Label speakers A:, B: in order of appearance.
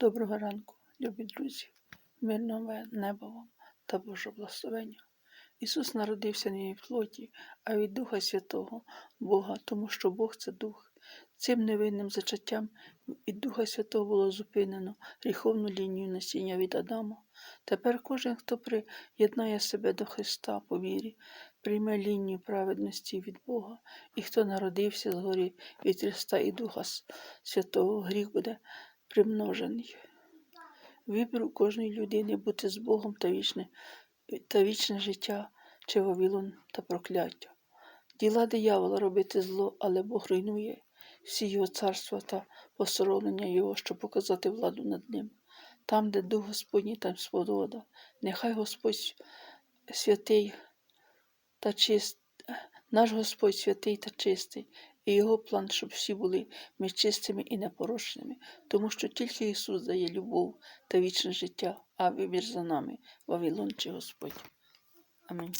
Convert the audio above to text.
A: Доброго ранку, любі друзі, мирного неба вам та Божого благословення. Ісус народився не від плоті, а від Духа Святого Бога, тому що Бог це Дух. Цим невинним зачаттям від Духа Святого було зупинено гріховну лінію насіння від Адама. Тепер кожен, хто приєднає себе до Христа по вірі, прийме лінію праведності від Бога, і хто народився згорі від Христа і Духа Святого, гріх буде примножений. Вибір у кожної людини бути з Богом та вічне, та вічне життя чи Вавилон та прокляття. Діла диявола робити зло, але Бог руйнує всі його царства та посоромлення його, щоб показати владу над ним. Там, де дух Господній, там свобода. Нехай Господь святий та чист, наш Господь святий та чистий, і його план, щоб всі були ми чистими і непорочними, тому що тільки Ісус дає любов та вічне життя, а вибір за нами, Вавилон чи Господь. Амінь.